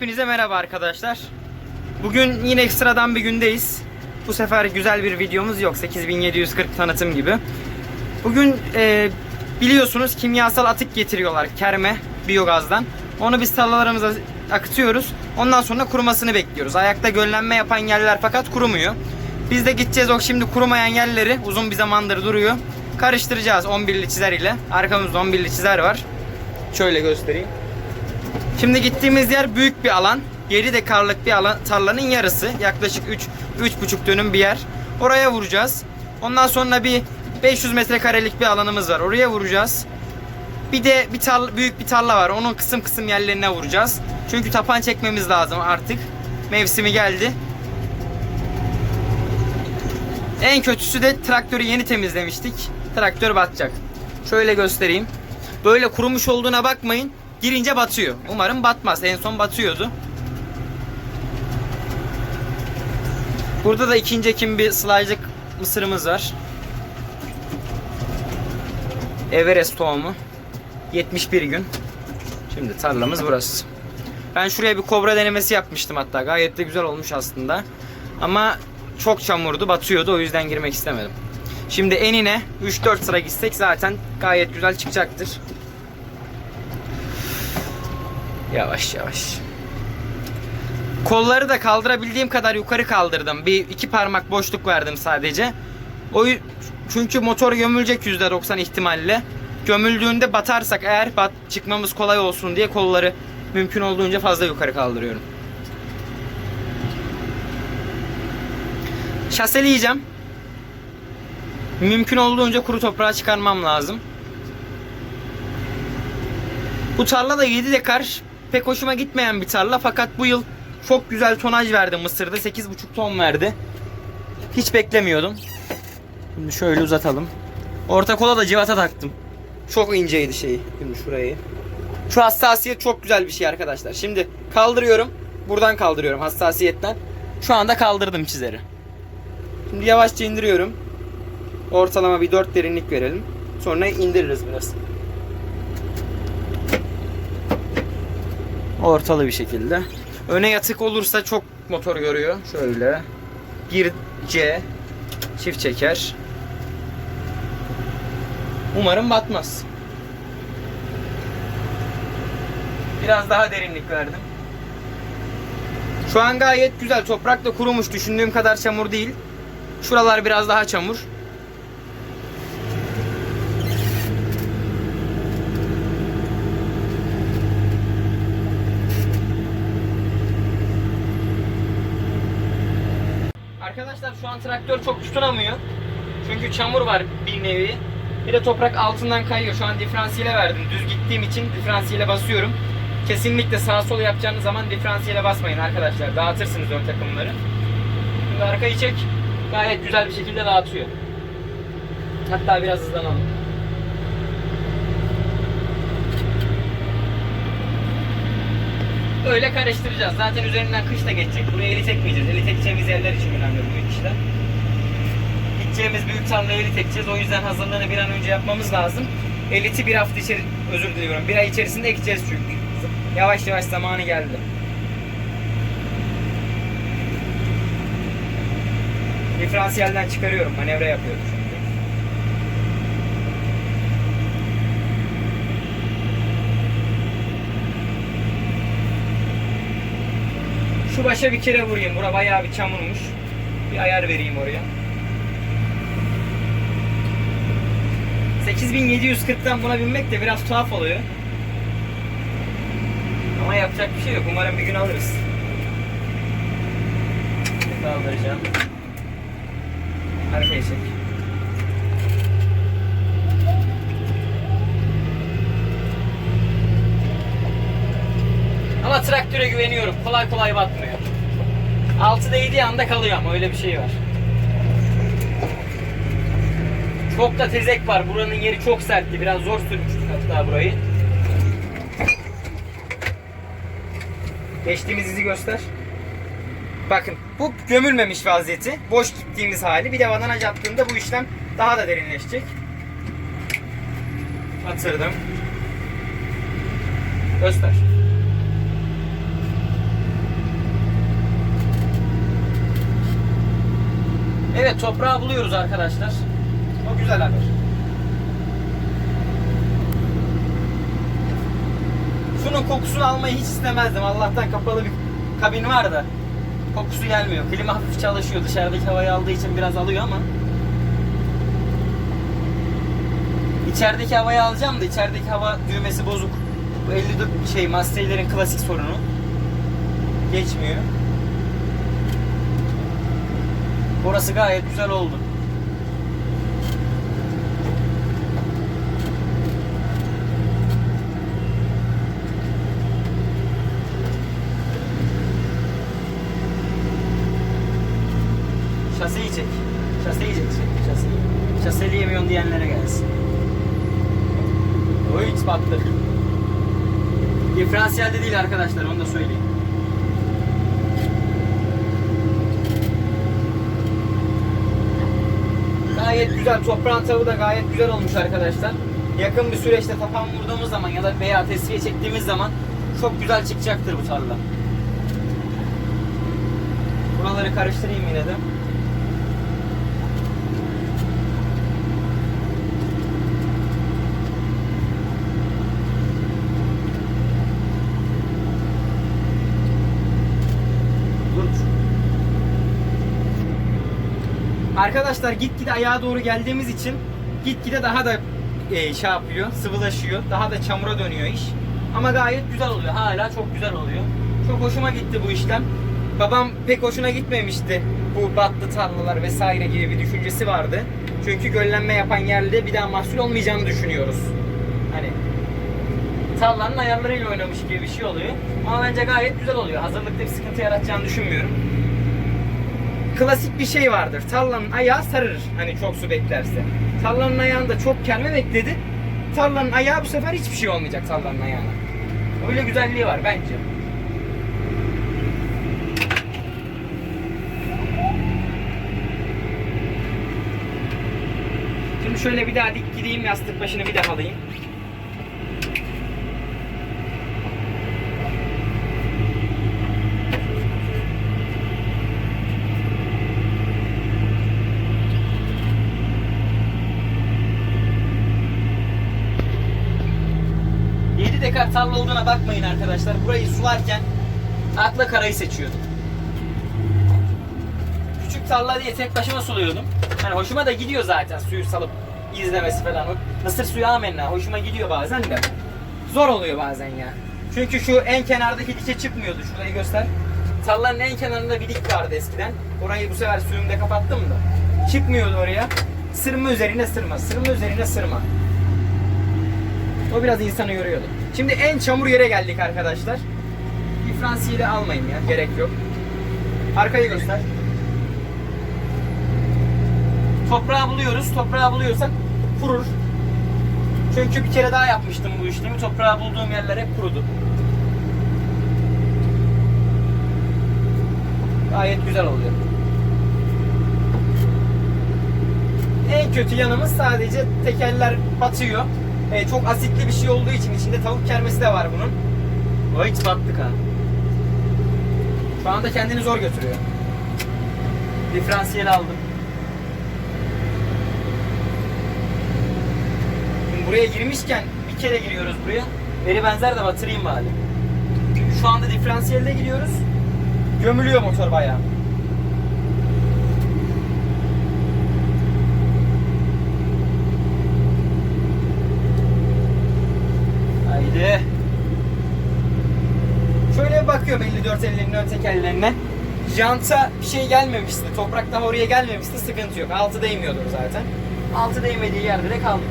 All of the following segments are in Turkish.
Hepinize merhaba arkadaşlar. Bugün yine ekstradan bir gündeyiz. Bu sefer güzel bir videomuz yok. 8740 tanıtım gibi. Bugün e, biliyorsunuz kimyasal atık getiriyorlar kerme biyogazdan. Onu biz tarlalarımıza akıtıyoruz. Ondan sonra kurumasını bekliyoruz. Ayakta göllenme yapan yerler fakat kurumuyor. Biz de gideceğiz o şimdi kurumayan yerleri uzun bir zamandır duruyor. Karıştıracağız 11'li çizer ile. Arkamızda 11'li çizer var. Şöyle göstereyim. Şimdi gittiğimiz yer büyük bir alan. 7 dekarlık bir alan, tarlanın yarısı. Yaklaşık 3 3,5 dönüm bir yer. Oraya vuracağız. Ondan sonra bir 500 metrekarelik bir alanımız var. Oraya vuracağız. Bir de bir tarla, büyük bir tarla var. Onun kısım kısım yerlerine vuracağız. Çünkü tapan çekmemiz lazım artık. Mevsimi geldi. En kötüsü de traktörü yeni temizlemiştik. Traktör batacak. Şöyle göstereyim. Böyle kurumuş olduğuna bakmayın. Girince batıyor. Umarım batmaz. En son batıyordu. Burada da ikinci ekim bir sılajlık mısırımız var. Everest tohumu. 71 gün. Şimdi tarlamız burası. Ben şuraya bir kobra denemesi yapmıştım hatta. Gayet de güzel olmuş aslında. Ama çok çamurdu, batıyordu. O yüzden girmek istemedim. Şimdi enine 3-4 sıra gitsek zaten gayet güzel çıkacaktır. Yavaş yavaş. Kolları da kaldırabildiğim kadar yukarı kaldırdım. Bir iki parmak boşluk verdim sadece. O çünkü motor gömülecek %90 ihtimalle. Gömüldüğünde batarsak eğer bat, çıkmamız kolay olsun diye kolları mümkün olduğunca fazla yukarı kaldırıyorum. Şaseleyeceğim. Mümkün olduğunca kuru toprağa çıkarmam lazım. Bu tarla da 7 dekar pek hoşuma gitmeyen bir tarla fakat bu yıl çok güzel tonaj verdi Mısır'da 8,5 ton verdi. Hiç beklemiyordum. Şimdi şöyle uzatalım. Orta kola da civata taktım. Çok inceydi şey. Şimdi şurayı. Şu hassasiyet çok güzel bir şey arkadaşlar. Şimdi kaldırıyorum. Buradan kaldırıyorum hassasiyetten. Şu anda kaldırdım çizeri. Şimdi yavaşça indiriyorum. Ortalama bir 4 derinlik verelim. Sonra indiririz biraz. Ortalı bir şekilde. Öne yatık olursa çok motor görüyor. Şöyle. 1C çift çeker. Umarım batmaz. Biraz daha derinlik verdim. Şu an gayet güzel. Toprak da kurumuş. Düşündüğüm kadar çamur değil. Şuralar biraz daha çamur. Arkadaşlar şu an traktör çok tutunamıyor. Çünkü çamur var bir nevi. Bir de toprak altından kayıyor. Şu an diferansiyele verdim. Düz gittiğim için diferansiyele basıyorum. Kesinlikle sağ sol yapacağınız zaman diferansiyele basmayın arkadaşlar. Dağıtırsınız ön takımları. Şimdi arkayı çek. Gayet güzel bir şekilde dağıtıyor. Hatta biraz hızlanalım. Öyle karıştıracağız. Zaten üzerinden kış da geçecek. Buraya eli çekmeyeceğiz. Eli çekeceğimiz yerler için önemli bu işler. Gideceğimiz büyük tarlaya eli çekeceğiz. O yüzden hazırlığını bir an önce yapmamız lazım. Eliti bir hafta içeri, özür diliyorum. Bir ay içerisinde ekeceğiz çünkü. Yavaş yavaş zamanı geldi. Diferansiyelden çıkarıyorum. Manevra yapıyorum çünkü. Şu başa bir kere vurayım. Bura bayağı bir çamurmuş. Bir ayar vereyim oraya. 8740'tan buna binmek de biraz tuhaf oluyor. Ama yapacak bir şey yok. Umarım bir gün alırız. Kaldıracağım. Arkaya çek. Ama traktöre güveniyorum. Kolay kolay batmıyor. Altı değdiği anda kalıyor ama öyle bir şey var. Çok da tezek var. Buranın yeri çok sertti. Biraz zor sürmüştük hatta burayı. Geçtiğimiz izi göster. Bakın bu gömülmemiş vaziyeti. Boş gittiğimiz hali. Bir de vadanaj attığında bu işlem daha da derinleşecek. Batırdım. Göster. Evet toprağı buluyoruz arkadaşlar. O güzel haber. Şunun kokusunu almayı hiç istemezdim. Allah'tan kapalı bir kabin var da kokusu gelmiyor. Klima hafif çalışıyor. Dışarıdaki havayı aldığı için biraz alıyor ama İçerideki havayı alacağım da içerideki hava düğmesi bozuk. Bu 54 şey Massey'lerin klasik sorunu. Geçmiyor. Orası gayet güzel oldu. Şaseyi çek. Şaseyi çek. Şaseyi. Şaseleyemiyorsun diyenlere gelsin. O hiç battık. Diferansiyelde değil arkadaşlar onu da söyleyeyim. Gayet güzel. Toprağın tavı da gayet güzel olmuş arkadaşlar. Yakın bir süreçte tapan vurduğumuz zaman ya da veya testiye çektiğimiz zaman çok güzel çıkacaktır bu tarla. Buraları karıştırayım yine de. Arkadaşlar gitgide ayağa doğru geldiğimiz için gitgide daha da e, şey yapıyor, sıvılaşıyor. Daha da çamura dönüyor iş. Ama gayet güzel oluyor. Hala çok güzel oluyor. Çok hoşuma gitti bu işlem. Babam pek hoşuna gitmemişti. Bu battı tarlalar vesaire gibi bir düşüncesi vardı. Çünkü göllenme yapan yerde bir daha mahsul olmayacağını düşünüyoruz. Hani tarlanın ayarlarıyla oynamış gibi bir şey oluyor. Ama bence gayet güzel oluyor. Hazırlıkta bir sıkıntı yaratacağını düşünmüyorum. Klasik bir şey vardır. Tarlanın ayağı sarırır. Hani çok su beklerse. Tarlanın ayağında çok kerme bekledi. Tarlanın ayağı bu sefer hiçbir şey olmayacak tarlanın ayağına. Öyle güzelliği var bence. Şimdi şöyle bir daha dik gideyim yastık başını bir daha alayım. Dekar tarla olduğuna bakmayın arkadaşlar. Burayı sularken akla karayı seçiyordum. Küçük tarla diye tek başıma suluyordum. Hani hoşuma da gidiyor zaten suyu salıp izlemesi falan. Mısır suyu amenna hoşuma gidiyor bazen de. Zor oluyor bazen ya. Çünkü şu en kenardaki dike çıkmıyordu. Şurayı göster. Tarlanın en kenarında bir dik vardı eskiden. Orayı bu sefer suyumda kapattım da. Çıkmıyordu oraya. Sırma üzerine sırma, sırma üzerine sırma. O biraz insanı yoruyordu. Şimdi en çamur yere geldik arkadaşlar. Diferansiyeli almayın ya, gerek yok. Arkayı göster. Toprağı buluyoruz. Toprağı buluyorsak kurur. Çünkü bir kere daha yapmıştım bu işlemi. Toprağı bulduğum yerler hep kurudu. Gayet güzel oluyor. En kötü yanımız sadece tekerler batıyor. Ee, çok asitli bir şey olduğu için içinde tavuk kermesi de var bunun. O hiç battık ha. Şu anda kendini zor götürüyor. Diferansiyel aldım. Şimdi buraya girmişken bir kere giriyoruz buraya. Veri benzer de batırayım bari. Şu anda diferansiyelde gidiyoruz. Gömülüyor motor bayağı. Haydi. Şöyle bir bakıyorum 54 ellerinin ön tekerlerine. Janta bir şey gelmemişti. Toprak daha oraya gelmemişti. Sıkıntı yok. Altı değmiyordur zaten. Altı değmediği yerde de kalmıyor.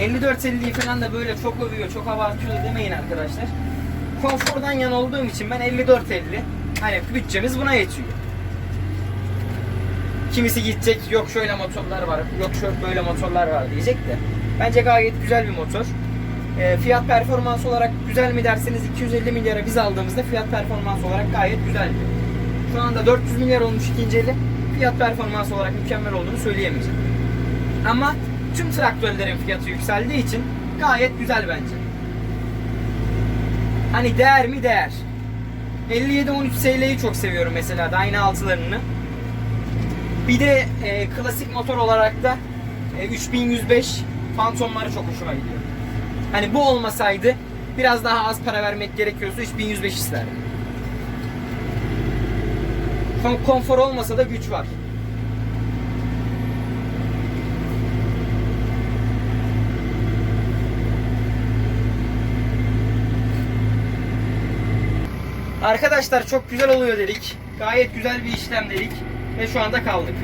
...54-50'yi falan da böyle çok övüyor, çok abartıyor demeyin arkadaşlar. Konfordan yan olduğum için ben 54-50... ...hani bütçemiz buna yetiyor. Kimisi gidecek yok şöyle motorlar var, yok şöyle böyle motorlar var diyecek de. Bence gayet güzel bir motor. E, fiyat performans olarak güzel mi derseniz 250 milyara biz aldığımızda fiyat performans olarak gayet güzeldi. Şu anda 400 milyar olmuş ikinci eli. Fiyat performans olarak mükemmel olduğunu söyleyemeyeceğim. Ama tüm traktörlerin fiyatı yükseldiği için gayet güzel bence. Hani değer mi değer. 57-13 SL'yi çok seviyorum mesela Dyna altılarını. Bir de e, klasik motor olarak da e, 3105 Phantom'ları çok hoşuma gidiyor. Hani bu olmasaydı biraz daha az para vermek gerekiyorsa 3105 isterdim. Kon- Konfor olmasa da güç var. Arkadaşlar çok güzel oluyor dedik. Gayet güzel bir işlem dedik. Ve şu anda kaldık.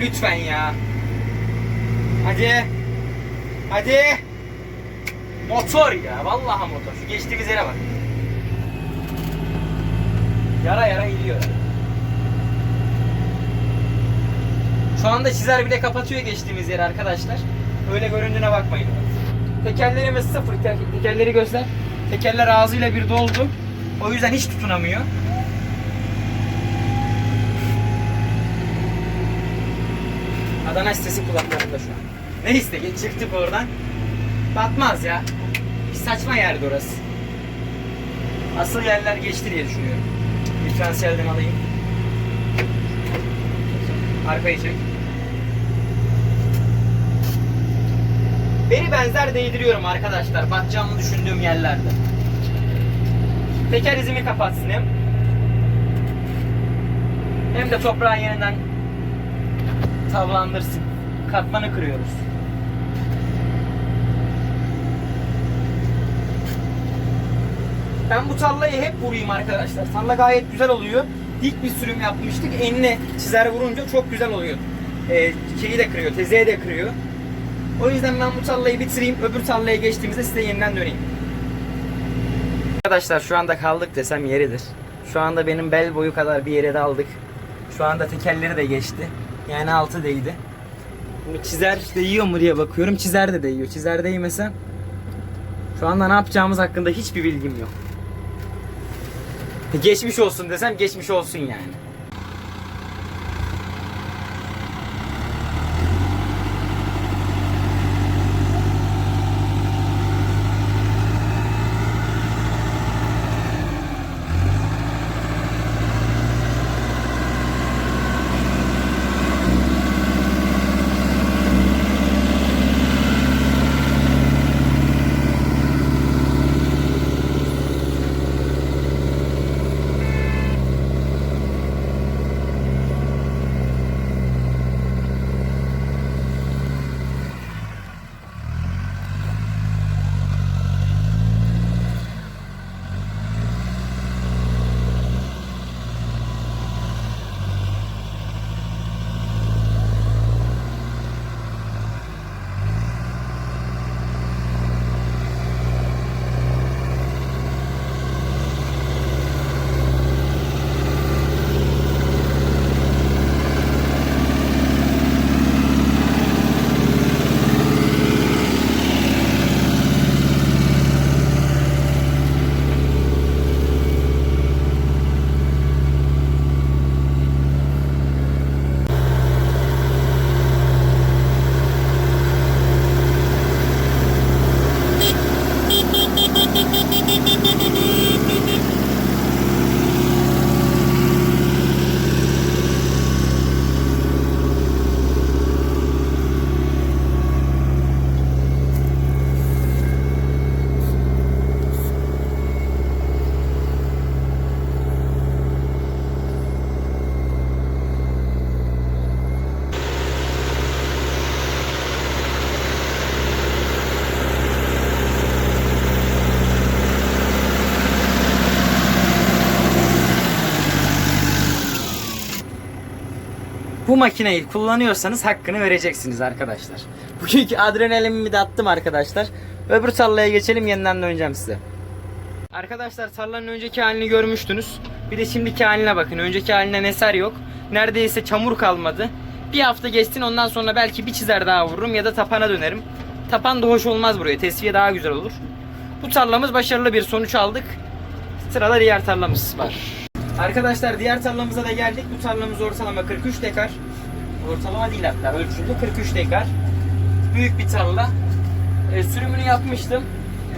Lütfen ya. Hadi. Hadi. Motor ya. Vallahi motor. Şu geçtiğimiz yere bak. Yara yara iniyor. Şu anda çizer bile kapatıyor geçtiğimiz yeri arkadaşlar. Öyle göründüğüne bakmayın. Tekerlerimiz sıfır. Te- Tekerleri göster. Tekerler ağzıyla bir doldu. O yüzden hiç tutunamıyor. Adana sitesi kulaklarında şu an. Neyse geç çıktık oradan. Batmaz ya. Bir saçma yerdi orası. Asıl yerler geçti diye düşünüyorum. Diferansiyelden alayım. Arkayı çek. Beni benzer değdiriyorum arkadaşlar. Batacağımı düşündüğüm yerlerde. Teker izimi kapatsın hem. Hem de toprağı yeniden tavlandırsın. Katmanı kırıyoruz. Ben bu tarlayı hep vurayım arkadaşlar. Tarla gayet güzel oluyor. Dik bir sürüm yapmıştık. Enine çizer vurunca çok güzel oluyor. Ee, şeyi de kırıyor, tezeyi de kırıyor. O yüzden ben bu tarlayı bitireyim. Öbür tarlaya geçtiğimizde size yeniden döneyim. Arkadaşlar şu anda kaldık desem yeridir. Şu anda benim bel boyu kadar bir yere daldık. Şu anda tekerleri de geçti. Yani altı değdi. Bunu çizer değiyor mu diye bakıyorum. Çizer de değiyor. Çizer değmese şu anda ne yapacağımız hakkında hiçbir bilgim yok. Geçmiş olsun desem geçmiş olsun yani. Bu makineyi kullanıyorsanız hakkını vereceksiniz arkadaşlar. Bugünkü adrenalinimi de attım arkadaşlar. Öbür tarlaya geçelim yeniden döneceğim size. Arkadaşlar tarlanın önceki halini görmüştünüz. Bir de şimdiki haline bakın. Önceki halinden eser yok. Neredeyse çamur kalmadı. Bir hafta geçsin ondan sonra belki bir çizer daha vururum ya da tapana dönerim. Tapan da hoş olmaz buraya. Tesviye daha güzel olur. Bu tarlamız başarılı bir sonuç aldık. Sırada diğer tarlamız var. Arkadaşlar diğer tarlamıza da geldik. Bu tarlamız ortalama 43 dekar. Ortalama değil hatta ölçülü 43 dekar. Büyük bir tarla. e, sürümünü yapmıştım.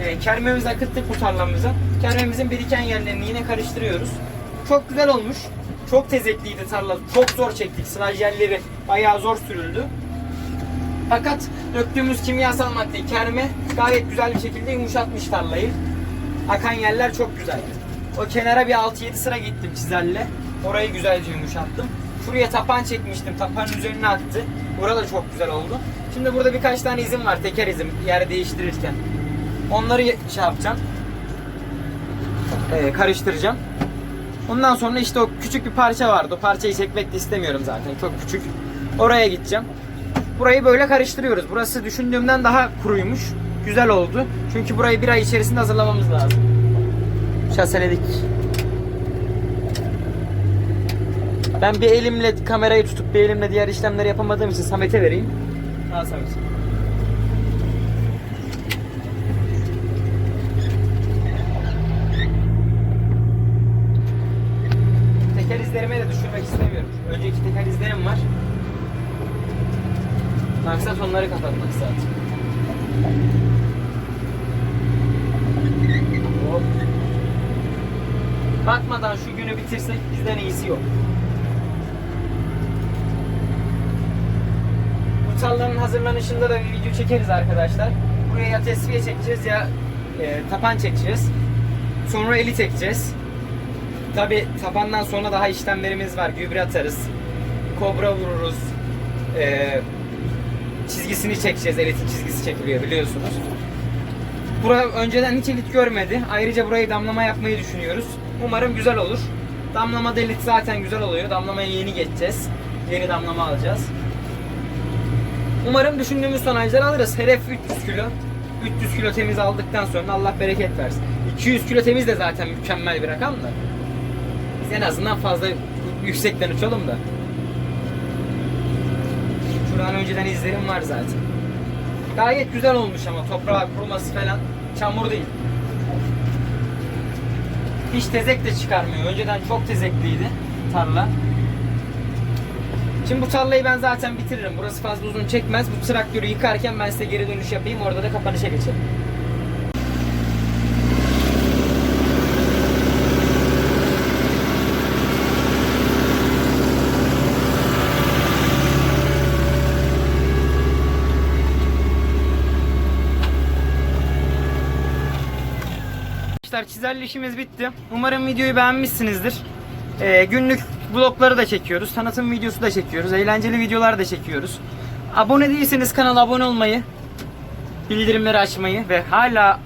E, kermemizi akıttık bu tarlamıza. Kermemizin biriken yerlerini yine karıştırıyoruz. Çok güzel olmuş. Çok tezekliydi tarla. Çok zor çektik. Sılaj yerleri bayağı zor sürüldü. Fakat döktüğümüz kimyasal madde kerme gayet güzel bir şekilde yumuşatmış tarlayı. Akan yerler çok güzel. O kenara bir 6-7 sıra gittim çizelle. Orayı güzelce yumuşattım. Şuraya tapan çekmiştim. Tapanın üzerine attı. Burada çok güzel oldu. Şimdi burada birkaç tane izim var. Teker izim yer değiştirirken. Onları şey yapacağım. Ee, karıştıracağım. Ondan sonra işte o küçük bir parça vardı. O parçayı çekmek de istemiyorum zaten. Çok küçük. Oraya gideceğim. Burayı böyle karıştırıyoruz. Burası düşündüğümden daha kuruymuş. Güzel oldu. Çünkü burayı bir ay içerisinde hazırlamamız lazım. Şaseledik. Ben bir elimle kamerayı tutup bir elimle diğer işlemleri yapamadığım için Samet'e vereyim. Al Samet. Teker izlerime de düşürmek istemiyorum. Önceki teker izlerim var. Maksat onları kapatmak zaten. Bitirsek bizden iyisi yok. Bu tarlanın hazırlanışında da bir video çekeriz arkadaşlar. Buraya ya tesviye çekeceğiz ya e, tapan çekeceğiz. Sonra eli çekeceğiz. Tabi tapandan sonra daha işlemlerimiz var. Gübre atarız. Kobra vururuz. E, çizgisini çekeceğiz. Elitin çizgisi çekiliyor biliyorsunuz. Bura önceden hiç elit görmedi. Ayrıca burayı damlama yapmayı düşünüyoruz. Umarım güzel olur. Damlama delit zaten güzel oluyor. Damlamaya yeni geçeceğiz. Yeni damlama alacağız. Umarım düşündüğümüz tonajları alırız. Hedef 300 kilo. 300 kilo temiz aldıktan sonra Allah bereket versin. 200 kilo temiz de zaten mükemmel bir rakam da. Biz en azından fazla yüksekten uçalım da. Şuradan önceden izlerim var zaten. Gayet güzel olmuş ama toprağa kuruması falan çamur değil. Hiç tezek de çıkarmıyor. Önceden çok tezekliydi tarla. Şimdi bu tarlayı ben zaten bitiririm. Burası fazla uzun çekmez. Bu traktörü yıkarken ben size geri dönüş yapayım. Orada da kapanışa geçelim. Arkadaşlar çizerli işimiz bitti. Umarım videoyu beğenmişsinizdir. Ee, günlük vlogları da çekiyoruz. Tanıtım videosu da çekiyoruz. Eğlenceli videolar da çekiyoruz. Abone değilseniz kanala abone olmayı, bildirimleri açmayı ve hala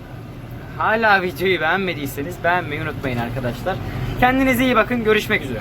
hala videoyu beğenmediyseniz beğenmeyi unutmayın arkadaşlar. Kendinize iyi bakın. Görüşmek üzere.